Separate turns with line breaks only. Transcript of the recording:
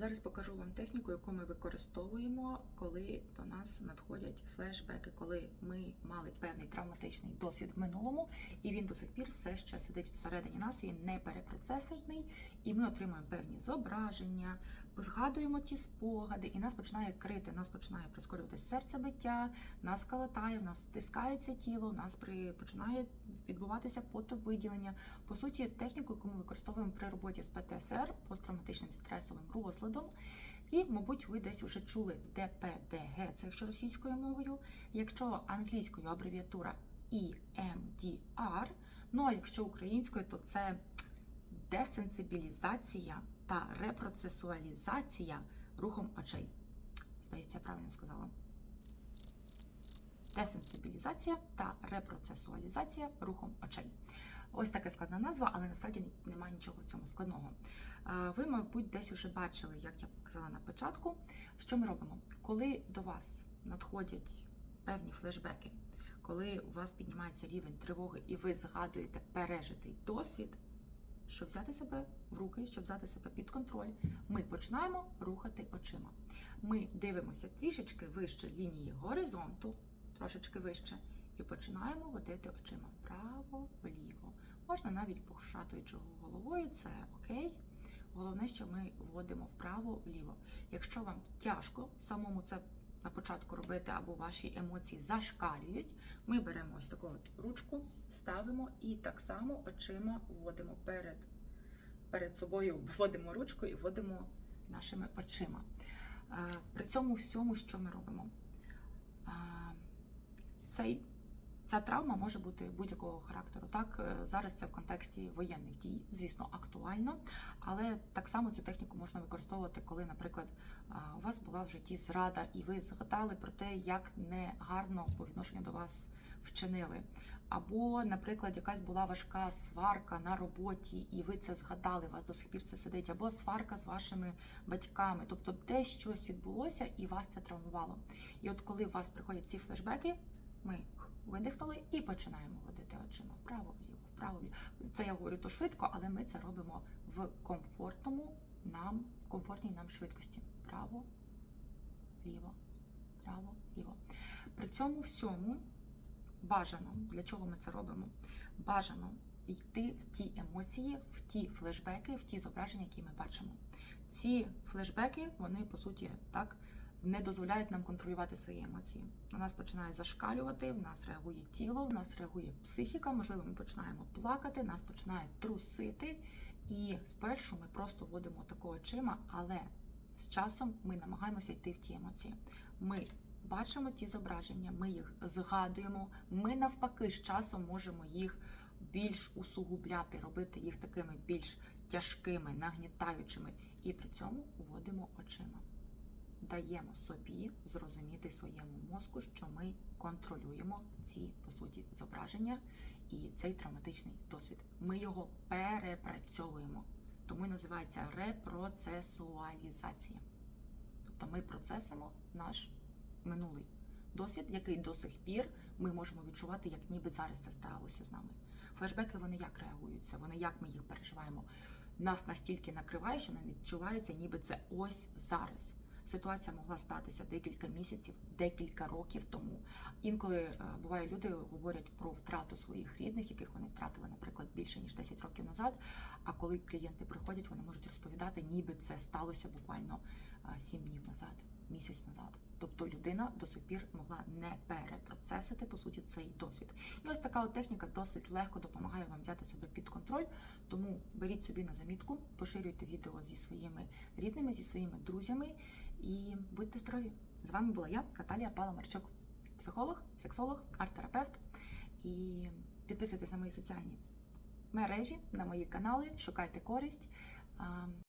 Зараз покажу вам техніку, яку ми використовуємо, коли до нас надходять флешбеки, коли ми мали певний травматичний досвід в минулому, і він до сих пір все ще сидить всередині нас, він не перепроцесорний, і ми отримуємо певні зображення, згадуємо ті спогади, і нас починає крити, нас починає прискорюватися серцебиття, нас калатає, в нас стискається тіло, у нас при починає відбуватися потовиділення. По суті, техніку, яку ми використовуємо при роботі з ПТСР, посттравматичним стресовим розладом. І, мабуть, ви десь вже чули ДПДГ, це якщо російською мовою, якщо англійською абревіатура EMDR, ну а якщо українською, то це десенсибілізація та репроцесуалізація рухом очей. Здається, я правильно сказала. Десенсибілізація та репроцесуалізація рухом очей. Ось така складна назва, але насправді немає нічого в цьому складного. Е, Ви, мабуть, десь вже бачили, як я казала на початку, що ми робимо, коли до вас надходять певні флешбеки, коли у вас піднімається рівень тривоги і ви згадуєте пережитий досвід, щоб взяти себе в руки, щоб взяти себе під контроль, ми починаємо рухати очима. Ми дивимося трішечки вище лінії горизонту, трошечки вище, і починаємо водити очима вправо, вліво. Можна навіть похшатуючи головою, це окей. Головне, що ми вводимо вправо-вліво. Якщо вам тяжко самому це на початку робити, або ваші емоції зашкалюють, ми беремо ось таку от ручку, ставимо і так само очима вводимо перед, перед собою, вводимо ручку і вводимо нашими очима. Е, При цьому всьому, що ми робимо? Е, Цей Ця травма може бути будь-якого характеру. Так, е, зараз це в контексті воєнних дій, звісно, актуально, але так само цю техніку можна використовувати, коли, наприклад, у вас була в житті зрада, і ви згадали про те, як негарно по відношенню до вас вчинили. Або, наприклад, якась була важка сварка на роботі, і ви це згадали, у вас до сих пір це сидить, або сварка з вашими батьками. Тобто, десь щось відбулося і вас це травмувало. І от коли у вас приходять ці флешбеки, ми видихнули і починаємо водити очима вправо, вліво, вправо, вліво. Це я говорю то швидко, але ми це робимо в комфортному нам, в комфортній нам швидкості. Право, вліво, право, ліво. При цьому всьому бажано, для чого ми це робимо? Бажано йти в ті емоції, в ті флешбеки, в ті зображення, які ми бачимо. Ці флешбеки, вони по суті так не дозволяють нам контролювати свої емоції. У нас починає зашкалювати, в нас реагує тіло, в нас реагує психіка. Можливо, ми починаємо плакати, нас починає трусити. І спершу ми просто водимо тако очима, але з часом ми намагаємося йти в ті емоції. Ми бачимо ті зображення, ми їх згадуємо. Ми навпаки з часом можемо їх більш усугубляти, робити їх такими більш тяжкими, нагнітаючими, і при цьому водимо очима даємо собі зрозуміти своєму мозку, що ми контролюємо ці по суті зображення і цей травматичний досвід. Ми його перепрацьовуємо, тому і називається репроцесуалізація. Тобто ми процесимо наш минулий досвід, який до сих пір ми можемо відчувати, як ніби зараз це сталося з нами. Флешбеки вони як реагуються, вони як ми їх переживаємо. Нас настільки накриває, що нам відчувається, ніби це ось зараз. Ситуація могла статися декілька місяців, декілька років тому. Інколи е, буває, люди говорять про втрату своїх рідних, яких вони втратили, наприклад, більше ніж 10 років назад. А коли клієнти приходять, вони можуть розповідати, ніби це сталося буквально 7 днів назад, місяць назад. Тобто людина до сих пір могла не перепроцесити по суті цей досвід. І ось така от техніка досить легко допомагає вам взяти себе під контроль. Тому беріть собі на замітку, поширюйте відео зі своїми рідними, зі своїми друзями і будьте здорові! З вами була я, Наталія Паламарчук, психолог, сексолог, арт-терапевт. І підписуйтесь на мої соціальні мережі, на мої канали, шукайте користь.